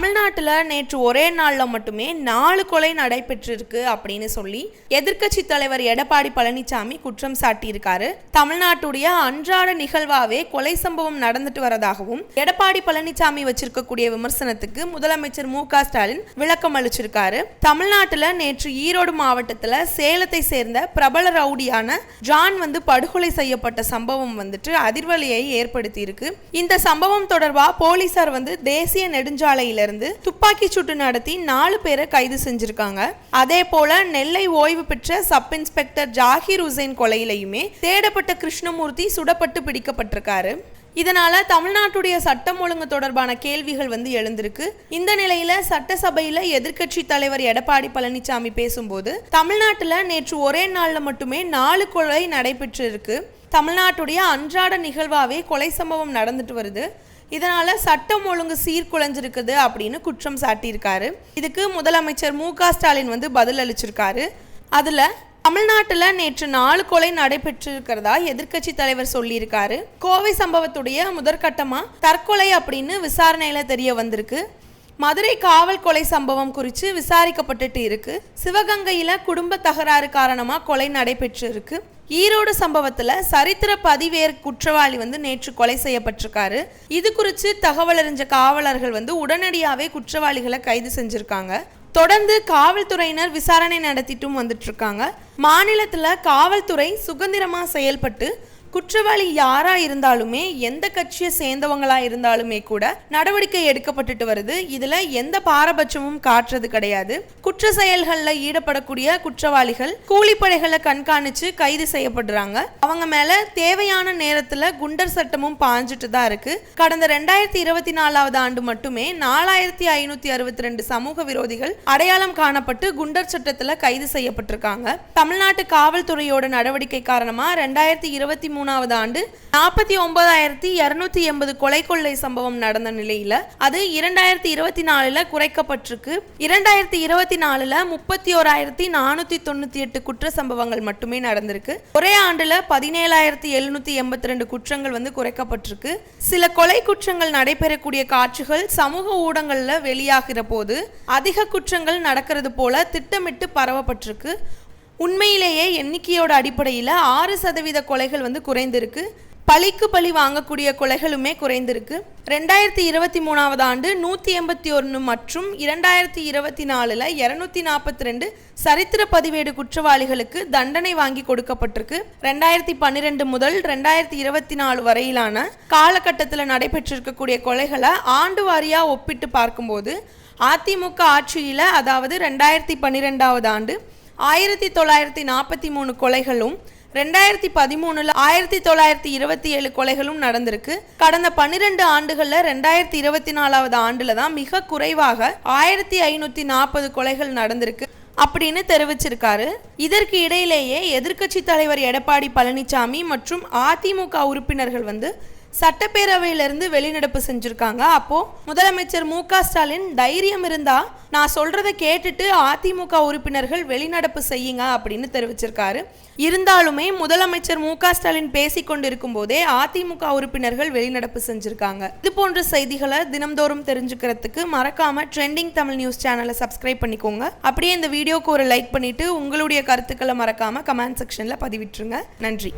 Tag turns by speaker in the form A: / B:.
A: தமிழ்நாட்டில் நேற்று ஒரே நாளில் மட்டுமே நாலு கொலை நடைபெற்றிருக்கு அப்படின்னு சொல்லி எதிர்க்கட்சி தலைவர் எடப்பாடி பழனிசாமி குற்றம் சாட்டியிருக்காரு. தமிழ்நாட்டுடைய அன்றாட நிகழ்வாவே கொலை சம்பவம் நடந்துட்டு வரதாகவும் எடப்பாடி பழனிசாமி வச்சிருக்கக்கூடிய விமர்சனத்துக்கு முதலமைச்சர் மு க ஸ்டாலின் விளக்கம் அளிச்சிருக்காரு. தமிழ்நாட்டில் நேற்று ஈரோடு மாவட்டத்தில் சேலத்தை சேர்ந்த பிரபல ரவுடியான ஜான் வந்து படுகொலை செய்யப்பட்ட சம்பவம் வந்துட்டு அதிர்வலையை ஏற்படுத்தியிருக்கு. இந்த சம்பவம் தொடர்பாக போலீசார் வந்து தேசிய நெடுஞ்சாலையிலிருந்து துப்பாக்கி சூட்டு நடத்தி நாலு பேரை கைது செஞ்சிருக்காங்க. அதே போல நெல்லை ஓய்வு பெற்ற சப் இன்ஸ்பெக்டர் ஜாகிர் ஹுசைன் கொலையிலையுமே தேடப்பட்ட கிருஷ்ணமூர்த்தி சுடப்பட்டு பிடிக்கப்பட்டிருக்காரு. இதனால தமிழ்நாட்டுடைய சட்டம் ஒழுங்கு தொடர்பான கேள்விகள் வந்து எழுந்திருக்கு. இந்த நிலையில சட்டசபையில எதிர்க்கட்சி தலைவர் எடப்பாடி பழனிசாமி பேசும்போது தமிழ்நாட்டுல நேற்று ஒரே நாள்ல மட்டுமே நாலு கொலை நடைபெற்றிருக்கு. தமிழ்நாட்டுடைய அன்றாட நிகழ்வாவே கொலை சம்பவம் நடந்துட்டு வருது. இதனால் சட்டம் ஒழுங்கு சீர்குலைஞ்சிருக்குது அப்படின்னு குற்றம் சாட்டியிருக்காரு. இதுக்கு முதலமைச்சர் மு ஸ்டாலின் வந்து பதில் அளிச்சிருக்காரு. அதில் தமிழ்நாட்டில் நேற்று நாலு கொலை நடைபெற்றிருக்கிறதா எதிர்க்கட்சி தலைவர் சொல்லியிருக்காரு. கோவை சம்பவத்துடைய முதற்கட்டமாக தற்கொலை அப்படின்னு விசாரணையில் தெரிய வந்திருக்கு. மதுரை காவல் கொலை சம்பவம் குறித்து விசாரிக்கப்பட்டுட்டு இருக்கு. சிவகங்கையில குடும்ப தகராறு காரணமா கொலை நடைபெற்று இருக்கு ஈரோடு சம்பவத்துல சரித்திர பதிவேறு குற்றவாளி வந்து நேற்று கொலை செய்யப்பட்டிருக்காரு. இது குறித்து தகவல் அறிஞ்ச காவலர்கள் வந்து உடனடியாகவே குற்றவாளிகளை கைது செஞ்சுருக்காங்க. தொடர்ந்து காவல்துறையினர் விசாரணை நடத்திட்டும் வந்துட்டு இருக்காங்க மாநிலத்தில் காவல்துறை சுதந்திரமாக செயல்பட்டு குற்றவாளி யாரா இருந்தாலுமே எந்த கட்சியை சேர்ந்தவங்களா இருந்தாலுமே கூட நடவடிக்கை எடுக்கப்பட்டுட்டு வருது. இதுல எந்த பாரபட்சமும் காட்டுறது கிடையாது. குற்ற செயல்களில் ஈடுபடக்கூடிய குற்றவாளிகள் கூலிப்படைகளை கண்காணிச்சு கைது செய்யப்படுறாங்க. அவங்க மேல தேவையான நேரத்துல குண்டர் சட்டமும் பாஞ்சிட்டு தான் இருக்கு. கடந்த ரெண்டாயிரத்தி இருபத்தி நாலாவது ஆண்டு மட்டுமே நாலாயிரத்தி ஐநூத்தி அறுபத்தி ரெண்டு சமூக விரோதிகள் அடையாளம் காணப்பட்டு குண்டர் சட்டத்துல கைது செய்யப்பட்டிருக்காங்க. தமிழ்நாட்டு காவல்துறையோட நடவடிக்கை காரணமா ரெண்டாயிரத்தி இருபத்தி மூணாவது ஆண்டு நாற்பத்தி ஒன்பதாயிரத்தி இருநூத்தி எண்பது கொலை கொள்ளை சம்பவம் நடந்த நிலையில அது இரண்டாயிரத்தி இருபத்தி நாலுல குறைக்கப்பட்டிருக்கு. இரண்டாயிரத்தி இருபத்தி நாலுல முப்பத்தி ஓராயிரத்தி நானூத்தி தொண்ணூத்தி எட்டு குற்ற சம்பவங்கள் மட்டுமே நடந்திருக்கு. ஒரே ஆண்டுல பதினேழாயிரத்தி எழுநூத்தி எண்பத்தி ரெண்டு குற்றங்கள் வந்து குறைக்கப்பட்டிருக்கு. சில கொலை குற்றங்கள் நடைபெறக்கூடிய காட்சிகள் சமூக ஊடகங்கள்ல வெளியாகிற போது அதிக குற்றங்கள் நடக்கிறது போல திட்டமிட்டு பரவப்பட்டிருக்கு. உண்மையிலேயே எண்ணிக்கையோட அடிப்படையில் ஆறு சதவீத கொலைகள் வந்து குறைந்திருக்கு. பழிக்கு பழி வாங்கக்கூடிய கொலைகளுமே குறைந்திருக்கு. ரெண்டாயிரத்தி இருபத்தி மூணாவது ஆண்டு நூற்றி எண்பத்தி ஒன்று மற்றும் இரண்டாயிரத்தி இருபத்தி நாலில் இரநூத்தி நாற்பத்தி ரெண்டு சரித்திர பதிவேடு குற்றவாளிகளுக்கு தண்டனை வாங்கி கொடுக்கப்பட்டிருக்கு. ரெண்டாயிரத்தி பன்னிரெண்டு முதல் ரெண்டாயிரத்தி இருபத்தி நாலு வரையிலான காலகட்டத்தில் நடைபெற்றிருக்கக்கூடிய கொலைகளை ஆண்டு வாரியாக ஒப்பிட்டு பார்க்கும்போது அதிமுக ஆட்சியில் அதாவது ரெண்டாயிரத்தி பன்னிரெண்டாவது ஆண்டு ஆயிரத்தி தொள்ளாயிரத்தி நாற்பத்தி மூணு கொலைகளும் ரெண்டாயிரத்தி பதிமூணுல ஆயிரத்தி தொள்ளாயிரத்தி இருபத்தி ஏழு கொலைகளும் நடந்திருக்கு. கடந்த பன்னிரெண்டு ஆண்டுகளில் ரெண்டாயிரத்தி இருபத்தி நாலாவது ஆண்டுல தான் மிக குறைவாக ஆயிரத்தி ஐநூத்தி நாற்பது கொலைகள் நடந்திருக்கு அப்படின்னு தெரிவிச்சிருக்காரு. இதற்கு இடையிலேயே எதிர்க்கட்சி தலைவர் எடப்பாடி பழனிசாமி மற்றும் அதிமுக உறுப்பினர்கள் வந்து சட்டப்பேரவையிலிருந்து வெளிநடப்பு செஞ்சுருக்காங்க. அப்போது முதலமைச்சர் மு க ஸ்டாலின் தைரியம் இருந்தால் நான் சொல்கிறத கேட்டுட்டு அதிமுக உறுப்பினர்கள் வெளிநடப்பு செய்யுங்க அப்படின்னு தெரிவிச்சிருக்காரு. இருந்தாலுமே முதலமைச்சர் மு க ஸ்டாலின் பேசி கொண்டிருக்கும் போதே அதிமுக உறுப்பினர்கள் வெளிநடப்பு செஞ்சுருக்காங்க. இது போன்ற செய்திகளை தினம்தோறும் தெரிஞ்சுக்கிறதுக்கு மறக்காம ட்ரெண்டிங் தமிழ் நியூஸ் சேனலை சப்ஸ்கிரைப் பண்ணிக்கோங்க. அப்படியே இந்த வீடியோக்கு ஒரு லைக் பண்ணிட்டு உங்களுடைய கருத்துக்களை மறக்காம கமெண்ட் செக்ஷனில் பதிவிட்டுருங்க. நன்றி.